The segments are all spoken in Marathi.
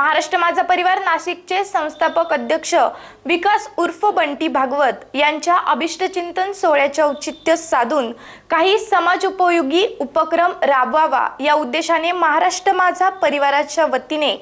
महाराष्ट्र माझा परिवार नाशिकचे संस्थापक अध्यक्ष विकास उर्फ बंटी भागवत यांच्या अभिष्टचिंतन सोहळ्याचे औचित्य साधून काही समाज उपयोगी उपक्रम राबवावा या उद्देशाने महाराष्ट्र माझा परिवाराच्या वतीने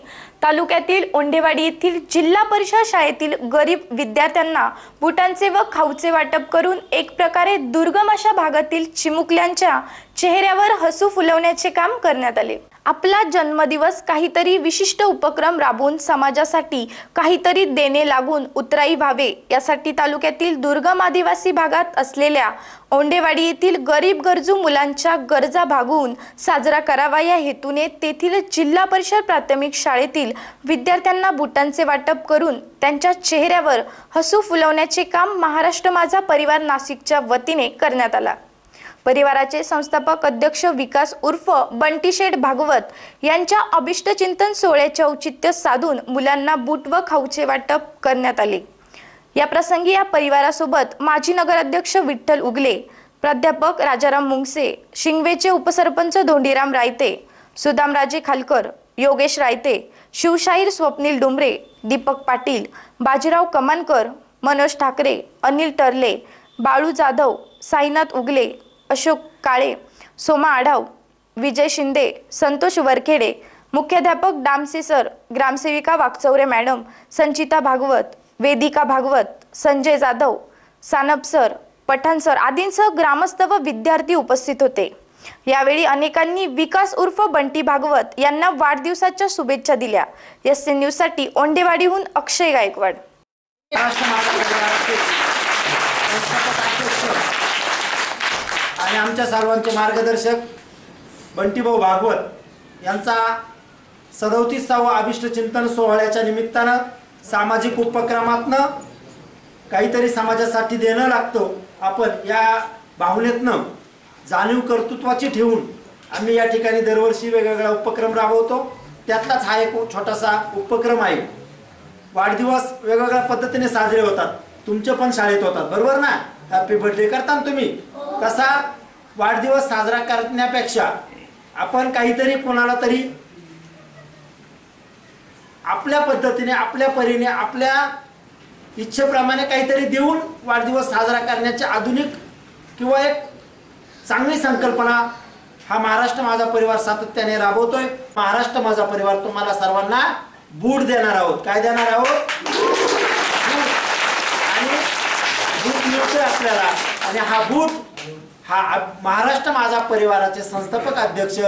तालुक्यातील ओंढेवाडी येथील जिल्हा परिषद शाळेतील गरीब विद्यार्थ्यांना बुटांचे व खाऊचे वाटप करून एक प्रकारे दुर्गम अशा भागातील चिमुकल्यांच्या चेहऱ्यावर हसू फुलवण्याचे काम करण्यात आले. आपला जन्मदिवस काहीतरी विशिष्ट उपक्रम राबवून समाजासाठी काहीतरी देणे लागून उतराई व्हावे यासाठी तालुक्यातील दुर्गम आदिवासी भागात असलेल्या औंडेवाडी येथील गरीब गरजू मुलांच्या गरजा भागवून साजरा करावा या हेतूने तेथील जिल्हा परिषद प्राथमिक शाळेतील विद्यार्थ्यांना बुटांचे वाटप करून त्यांच्या चेहऱ्यावर हसू फुलवण्याचे काम महाराष्ट्र माझा परिवार नाशिकच्या वतीने करण्यात आला. परिवाराचे संस्थापक अध्यक्ष विकास उर्फ बंटीशेठ भागवत यांच्या अभिष्टचिंतन सोहळ्याचे औचित्य साधून मुलांना बूट व खाऊचे वाटप करण्यात आले. या प्रसंगी या परिवारासोबत माजी नगराध्यक्ष विठ्ठल उगले प्राध्यापक राजाराम मुंगसे शिंगवेचे उपसरपंच धोंडीराम रायते सुदामराजे खालकर योगेश रायते शिवशाहीर स्वप्नील डुमरे दीपक पाटील बाजीराव कमानकर मनोज ठाकरे अनिल टरले बाळू जाधव साईनाथ उगले अशोक काळे सोमा आढाव विजय शिंदे संतोष वरखेडे मुख्याध्यापक Damse sir ग्रामसेविका Wakchaure madam Sanchita Bhagwat Vedika Bhagwat Sanjay Jadhav Sanap sir Pathan sir आदींसह ग्रामस्थ व विद्यार्थी उपस्थित होते. यावेळी अनेकांनी विकास उर्फ बंटी भागवत यांना वाढदिवसाच्या शुभेच्छा दिल्या. एस सी न्यूजसाठी ओंडेवाडीहून अक्षय गायकवाड. आणि आमच्या सर्वांचे मार्गदर्शक बंटीभाऊ भागवत यांचा सदोतीसावा अभिष्ट चिंतन सोहळ्याच्या निमित्तानं सामाजिक उपक्रमातनं काहीतरी समाजासाठी देणं लागतं. आपण या भावनेतनं जाणीव कर्तृत्वाची ठेवून आम्ही या ठिकाणी दरवर्षी वेगवेगळा उपक्रम राबवतो. त्यातलाच हा एक छोटासा उपक्रम आहे. वाढदिवस वेगवेगळ्या पद्धतीने साजरे होतात. तुमचे पण शाळेत होतात. बरोबर ना? हॅपी बर्थडे करता ना तुम्ही? तसा वाढदिवस साजरा करण्यापेक्षा आपण काहीतरी कोणाला तरी आपल्या पद्धतीने आपल्या परीने आपल्या इच्छेप्रमाणे काहीतरी देऊन वाढदिवस साजरा करण्याची आधुनिक किंवा एक चांगली संकल्पना हा महाराष्ट्र माझा परिवार सातत्याने राबवतोय. महाराष्ट्र माझा परिवार तुम्हाला सर्वांना बूट देणार आहोत. काय देणार आहोत? आणि बूट मिळतोय आपल्याला. आणि हा बूट हा महाराष्ट्र माझा परिवाराचे संस्थापक अध्यक्ष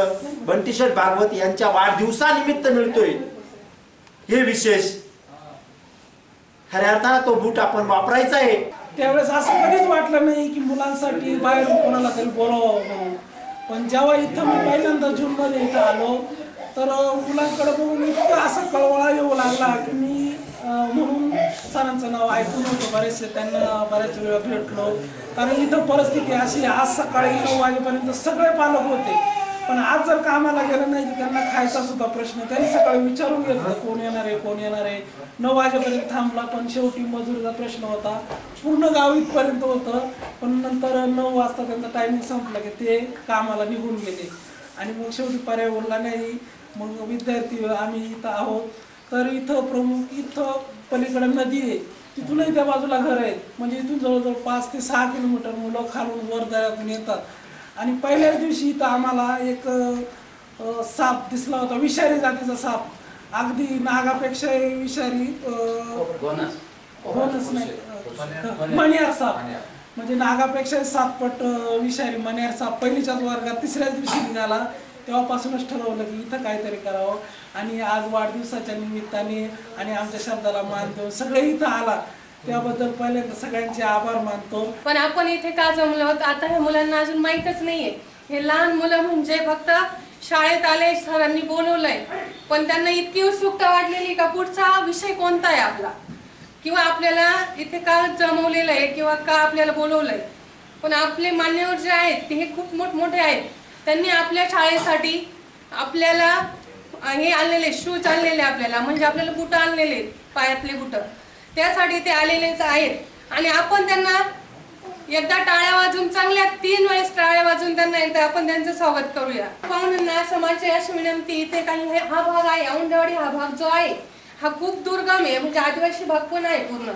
बंटीशेठ भागवत यांच्या वाढदिवसानिमित्त मिळतोय. हे विशेष. खऱ्या अर्थानं तो बूट आपण वापरायचा आहे. त्यावेळेस असं कधीच वाटलं नाही की मुलांसाठी बाहेर कोणाला तरी बोलावं म्हणून. पण जेव्हा इथं मी पहिल्यांदा जूनमध्ये इथं आलो तर मुलांकडे बघून इतकं असं कळवळा येऊ लागला की मी म्हणून सरांचं नाव ऐकून होतं. बरेचसे त्यांना बऱ्याच वेळा भेटलो. कारण इथं परिस्थिती अशी आज सकाळी नऊ वाजेपर्यंत सगळे पालक होते. पण आज जर कामाला गेलं नाही तर त्यांना खायचा सुद्धा प्रश्न त्यांनी सकाळी विचारून घेतलं कोण येणार आहे कोण येणार आहे? नऊ वाजेपर्यंत थांबला पण शेवटी मजुरीचा प्रश्न होता. पूर्ण गाव इथपर्यंत होतं पण नंतर नऊ वाजता त्यांचा टायमिंग संपला की ते कामाला निघून गेले. आणि मग शेवटी पर्याय उरला नाही. मग विद्यार्थी आम्ही इथं आहोत. तर इथं प्रमुख इथं पलीकडे नदी आहे. तिथूनही त्या बाजूला घर आहेत. म्हणजे इथून जवळजवळ पाच ते सहा किलोमीटर मुलं खालून वर दऱ्यातून येतात. आणि पहिल्याच दिवशी इथं आम्हाला एक अ, साप दिसला होता विषारी जातीचा साप. अगदी नागापेक्षा विषारी अ, घोणस नाही अ, मणियार साप. म्हणजे नागापेक्षा सातपट अ, विषारी मणियार साप. पहिलीच्याच वर्गात तिसऱ्याच दिवशी निघाला. तेव्हापासूनच ठरवलं की इथं काहीतरी करावं. आणि आज वाढदिवसाच्या निमित्ताने आणि आमच्या शब्दाला मान देऊन सगळे इथं आला. त्याबद्दल पहिल्यांदा सगळ्यांचे आभार मानतो. पण आपण इथे का जमलो? आहोत आता ह्या मुलांना अजून माहीतच नाहीये. हे लहान मुलं म्हणजे फक्त शाळेत आले सरांनी बोलवलंय. पण त्यांना इतकी उत्सुकता वाटलेली का पुढचा विषय कोणता आहे आपला? किंवा आपल्याला इथे का जमवलेलं आहे किंवा का आपल्याला बोलवलंय? पण आपले मान्यवर जे आहेत ते हे खूप मोठमोठे आहेत. त्यांनी आपल्या शाळेसाठी आपल्याला हे आणलेले शूज आणलेले आपल्याला. म्हणजे आपल्याला बुटं आणलेले पायातले बुटं. त्यासाठी ते आलेलेच आहेत. आणि आपण त्यांना एकदा टाळ्या वाजून चांगल्या तीन वेळेस टाळ्या वाजून त्यांना एकदा आपण त्यांचं स्वागत करूया. पाहुण्यांना समाजची अशी विनंती इथे काही हे- हा भाग आहे औंढेवाडी हा भाग जो आहे हा खूप दुर्गम आहे म्हणजे आदिवासी भाग पण आहे पूर्ण.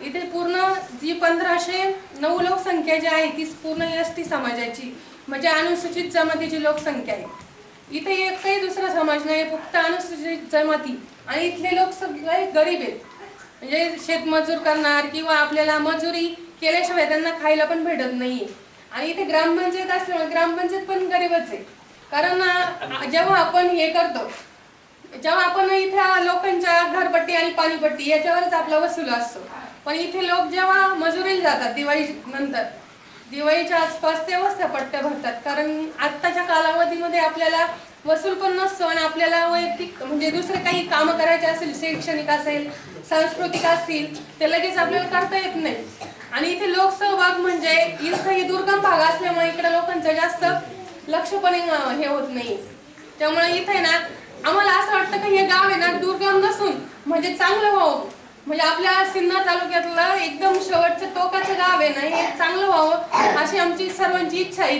इथे पूर्ण जी पंधराशे नऊ लोकसंख्या जी आहे ती पूर्ण एस टी समाजाची म्हणजे अनुसूचित जमातीची लोकसंख्या आहे. इथे एक काही दुसरा समाज नाही फक्त अनुसूचित जमाती. आणि इथले लोक सगळे गरीब आहेत. म्हणजे शेतमजूर करणार किंवा आपल्याला मजुरी केल्याशिवाय त्यांना खायला पण भेटत नाहीये. आणि इथे ग्रामपंचायत असल्यामुळे ग्रामपंचायत पण गरीबच आहे. कारण जेव्हा आपण हे करतो जेव्हा आपण इथे लोकांच्या घरपट्टी आणि पाणीपट्टी याच्यावरच आपला वसूल असतो. पण इथे लोक जेव्हा मजुरीला जातात दिवाळी नंतर दिवाळीच्या आसपास तेव्हाच त्या पट्ट्या भरतात. कारण आत्ताच्या कालावधीमध्ये आपल्याला वसूल पण नसतो आणि आपल्याला वैयक्तिक म्हणजे दुसरे काही कामं करायचे असेल शैक्षणिक असेल सांस्कृतिक असतील ते लगेच आपल्याला करता येत नाही. आणि इथे लोकसहभाग म्हणजे इथं हे दुर्गम भाग असल्यामुळे इकडे लोकांचं जास्त लक्ष पण हे होत नाही. त्यामुळे इथे ना आम्हाला असं वाटतं की हे गाव आहे ना दुर्गम नसून म्हणजे चांगलं व्हावं. म्हणजे आपल्या सिन्नर तालुक्यातलं एकदम शेवटचं टोकाचं गाव आहे ना हे चांगलं व्हावं अशी आमची सर्वांची इच्छा आहे.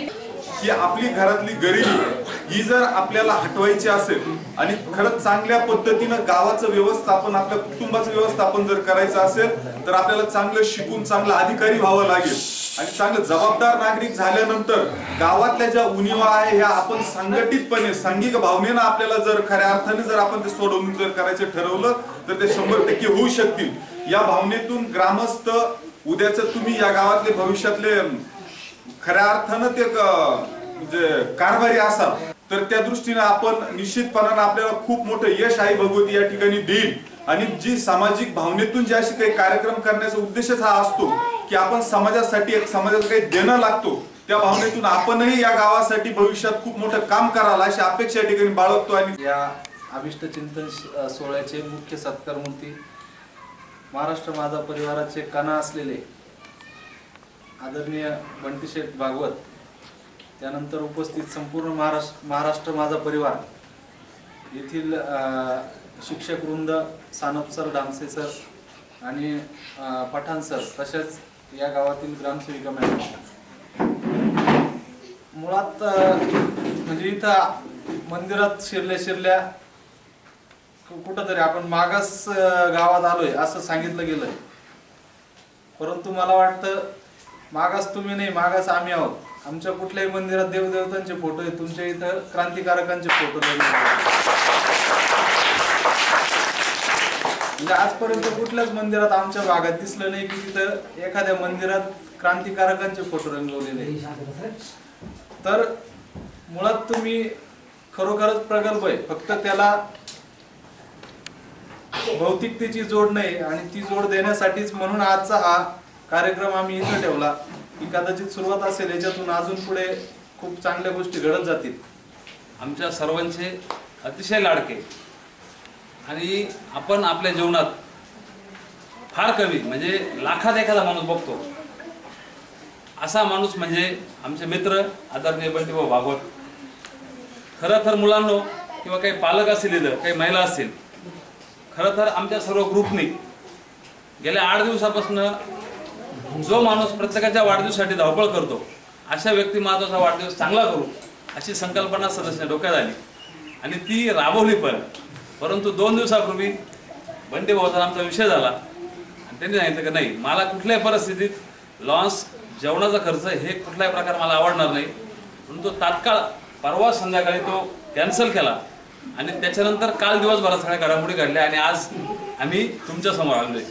की आपली घरातली गरिबी ही जर आपल्याला हटवायची असेल आणि खरंच चांगल्या पद्धतीनं गावाचं व्यवस्थापन आपल्या कुटुंबाचं व्यवस्थापन जर करायचं असेल तर आपल्याला चांगलं शिकून चांगलं अधिकारी व्हावं लागेल. आणि चांगलं जबाबदार नागरिक झाल्यानंतर गावातल्या ज्या उणिवा आहे ह्या आपण संघटितपणे सांघिक भावनेनं आपल्याला जर खऱ्या अर्थाने जर आपण ते सोडवणूक जर करायचं ठरवलं तर ते शंभर टक्के होऊ शकतील. या भावनेतून ग्रामस्थ उद्याच तुम्ही या गावातले भविष्यातले खऱ्या अर्थानं ते म्हणजे कारभारी असाल तर त्या दृष्टीने आपण निश्चितपणानं आपल्याला खूप मोठं यश आई भगवती या ठिकाणी देईल. आणि जी सामाजिक भावनेतून जे असे काही कार्यक्रम करण्याचा उद्देशच हा असतो की आपण समाजासाठी एक समाजाचं काही देणं लागतो त्या भावनेतून आपणही या गावासाठी भविष्यात खूप मोठं काम कराल अशी अपेक्षा या ठिकाणी बाळगतो आणि या अभिष्ट चिंतन सोहळ्याचे मुख्य सत्कार मूर्ती महाराष्ट्र माझा परिवाराचे कणा असलेले आदरणीय बंटीशेठ भागवत त्यानंतर उपस्थित संपूर्ण महाराष्ट्र महाराष्ट्र माझा परिवार येथील शिक्षक वृंद सानप सर डामसे सर आणि पठाण सर तसेच या गावातील ग्रामसेविका मॅडम. मुळात म्हणजे इथं मंदिरात शिरल्या शिरल्या कुठंतरी आपण मागास गावात आलोय असं सांगितलं गेलंय. परंतु मला वाटतं मागास तुम्ही नाही मागास आम्ही आहोत. आमच्या कुठल्याही मंदिरात देवदेवतांचे फोटो आहेत तुमच्या इथं क्रांतिकारकांचे फोटो म्हणजे आजपर्यंत कुठल्याच मंदिरात आमच्या भागात दिसलं नाही की तिथं एखाद्या मंदिरात क्रांतिकारकांचे फोटो रंगवलेले तर मुळात तुम्ही खरोखरच प्रगल्भ आहे. फक्त त्याला भौतिकतेची जोड नाही आणि ती जोड देण्यासाठीच म्हणून आजचा हा कार्यक्रम आम्ही इथं ठेवला. की कदाचित सुरुवात असेल याच्यातून अजून पुढे खूप चांगल्या गोष्टी घडत जातील. आमच्या सर्वांचे अतिशय लाडके. आणि आपण आपल्या जीवनात फार कमी म्हणजे लाखात एखादा माणूस बघतो. असा माणूस म्हणजे आमचे मित्र आदरणीय बंटीभाऊ भागवत. खरं तर मुलांनो किंवा काही पालक असतील इथं काही महिला असतील खरं तर आमच्या सर्व ग्रुपनी गेल्या आठ दिवसापासून जो माणूस प्रत्येकाच्या वाढदिवसासाठी धावपळ करतो अशा व्यक्ती महत्त्वाचा वाढदिवस चांगला करू अशी संकल्पना सदस्य डोक्यात आली. आणि ती राबवली पण. परंतु दोन दिवसापूर्वी बंटी भाऊचा आमचा विषय झाला. आणि त्यांनी सांगितलं की नाही मला कुठल्याही परिस्थितीत लॉन्स जेवणाचा खर्च हे कुठलाही प्रकार मला आवडणार नाही. म्हणून तो तात्काळ परवा संध्याकाळी तो कॅन्सल केला. आणि त्याच्यानंतर काल दिवसभरात सगळ्या घडामोडी घडल्या आणि आज आम्ही तुमच्यासमोर समोर आलोय.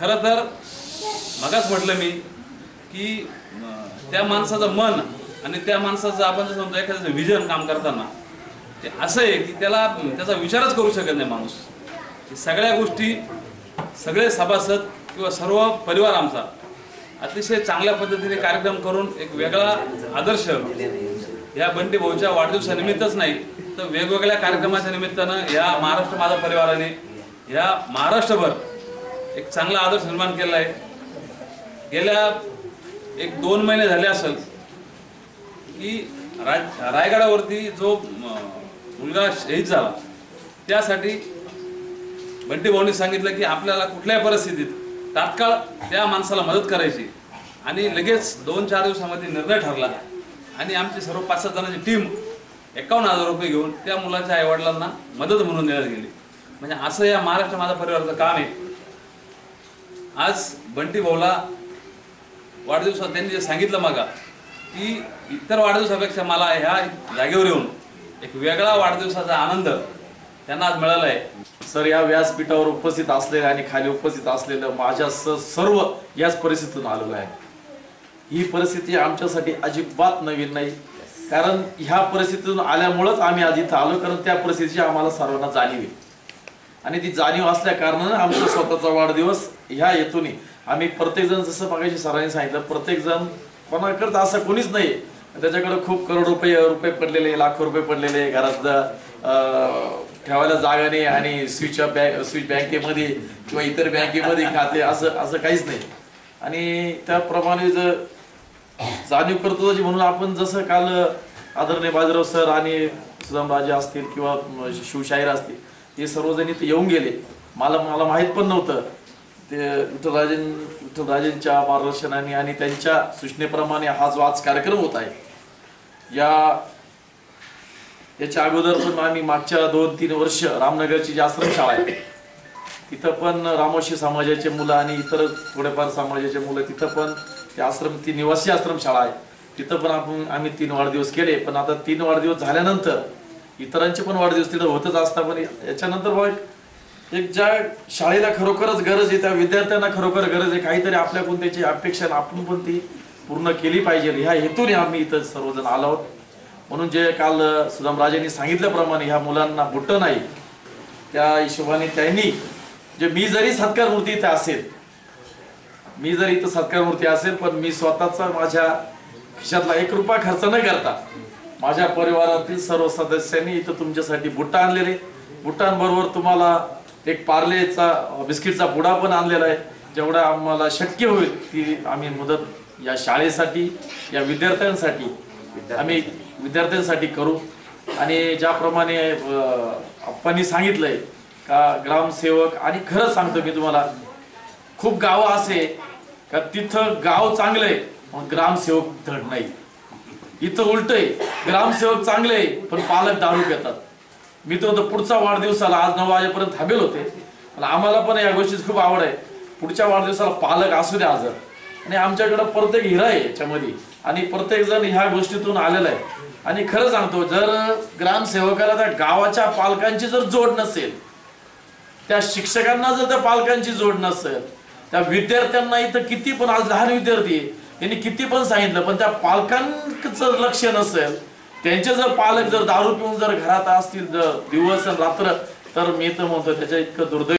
खरं तर मगाच म्हटलं मी की त्या माणसाचं मन आणि त्या माणसाचं आपण जर समजा एखाद्याचं विजन काम करताना ते असं आहे की त्याला त्याचा विचारच करू शकत नाही माणूस. की सगळ्या गोष्टी सगळे सभासद किंवा सर्व परिवार आमचा अतिशय चांगल्या पद्धतीने कार्यक्रम करून एक वेगळा आदर्श या बंटी भाऊच्या वाढदिवसानिमित्तच नाही तर वेगवेगळ्या कार्यक्रमाच्या निमित्तानं या महाराष्ट्र माझा परिवाराने या महाराष्ट्रभर एक चांगला आदर्श निर्माण केला आहे. गेल्या एक दोन महिने झाले असेल की राज रायगडावरती जो मुलगा शहीद झाला त्यासाठी बंटी भाऊनी सांगितलं की आपल्याला कुठल्याही परिस्थितीत तात्काळ त्या माणसाला मदत करायची. आणि लगेच दोन चार दिवसामध्ये निर्णय ठरला. आणि आमची सर्व पाच सात जणांची टीम एकावन्न हजार रुपये घेऊन त्या मुलाच्या आईवडिलांना मदत म्हणून देण्यात गेली. म्हणजे असं या महाराष्ट्र माझा परिवाराचं काम आहे. आज बंटी भाऊला वाढदिवसात त्यांनी जे सांगितलं मागा की इतर वाढदिवसापेक्षा मला ह्या जागेवर येऊन एक वेगळा वाढदिवसाचा आनंद त्यांना आज मिळाला आहे. सर या व्यासपीठावर उपस्थित असलेलं आणि खाली उपस्थित असलेलं माझ्या स सर्व याच परिस्थितीतून आलेलो आहे. ही परिस्थिती आमच्यासाठी अजिबात नवीन नाही. कारण ह्या परिस्थितीतून आल्यामुळंच आम्ही आज इथं आलो कारण त्या परिस्थितीची आम्हाला सर्वांना जाणीव आहे. आणि ती जाणीव असल्या कारणानं आमचा स्वतःचा वाढदिवस ह्या हेतूने आम्ही प्रत्येकजण जसं मागायची सरांनी सांगितलं प्रत्येकजण जण असं कोणीच नाही. त्याच्याकडे खूप करोड रुपये रुपये पडलेले लाखो रुपये पडलेले घरात ठेवायला जागा नाही आणि स्विच बँक स्विच बँकेमध्ये किंवा इतर बँकेमध्ये खाते असं असं काहीच नाही. आणि त्याप्रमाणे जर जाणीव करतो म्हणून आपण जसं काल आदरणीय बाजीराव सर आणि सुदामराजे असतील किंवा शिवशाहीर असतील हे सर्वजण इथे येऊन गेले. मला मला माहीत पण नव्हतं. ते विठ्ठलराजन विठ्ठलराजेंच्या मार्गदर्शनाने आणि त्यांच्या सूचनेप्रमाणे हा जो आज कार्यक्रम होत आहे या याच्या अगोदर पण आम्ही मागच्या दोन तीन वर्ष रामनगरची जी आश्रमशाळा आहे तिथं पण रामोशी समाजाचे मुलं आणि इतर थोडेफार समाजाचे मुलं तिथं पण ते आश्रम ती निवासी आश्रमशाळा आहे तिथं पण आपण आम्ही तीन वाढदिवस केले पण आता तीन वाढदिवस झाल्यानंतर इतरांचे पण वाढदिवस तिथं होतच असता पण याच्यानंतर बघ एक ज्या शाळेला खरोखरच गरज आहे त्या विद्यार्थ्यांना खरोखर गरज आहे. काहीतरी आपल्याकडून त्याची अपेक्षा आपण पण ती पूर्ण केली पाहिजे. ह्या हेतूने आम्ही इथं सर्वजण आलो आहोत. म्हणून जे काल सुदामराजेंनी सांगितल्याप्रमाणे ह्या मुलांना बुट्ट नाही त्या हिशोबाने त्यांनी जे मी जरी सत्कार मूर्ती इथे असेल मी जरी इथं सत्कार मूर्ती असेल पण मी स्वतःचा माझ्या खिशातला एक रुपया खर्च न करता माझ्या परिवारातील सर्व सदस्यांनी इथं तुमच्यासाठी बुट्टा आणलेले. बुट्टांबरोबर तुम्हाला एक पार्लेचा बिस्किटचा पुडा पण आणलेला आहे. जेवढा आम्हाला शक्य होईल ती आम्ही मदत या शाळेसाठी या विद्यार्थ्यांसाठी आम्ही विद्यार्थ्यांसाठी करू. आणि ज्याप्रमाणे अप्पांनी आप्पांनी सांगितलंय का ग्रामसेवक आणि खरंच सांगतो मी तुम्हाला खूप गावं असे का तिथं गाव चांगलंय पण ग्रामसेवक धड नाही. इथं उलट आहे ग्रामसेवक चांगले आहे, पण पालक दारू घेतात मी तो पुढचा वाढदिवसाला आज नऊ वाजेपर्यंत थांबेल होते. पण आम्हाला पण या गोष्टीची खूप आवड आहे. पुढच्या वाढदिवसाला पालक असू द्या आज. आणि आमच्याकडं प्रत्येक हिरा आहे याच्यामध्ये. आणि प्रत्येक जण ह्या गोष्टीतून आलेला आहे. आणि खरं सांगतो जर ग्रामसेवकाला त्या गावाच्या पालकांची जर जोड नसेल त्या शिक्षकांना जर त्या पालकांची जोड नसेल त्या विद्यार्थ्यांना इथं किती पण आज लहान विद्यार्थी यांनी किती पण सांगितलं पण त्या पालकांचं लक्ष नसेल त्यांचे जर पालक जर दारू पिऊन जर घरात असतील दिवस रात्र तर मी तर म्हणतो त्याच्या इतकं दुर्दैव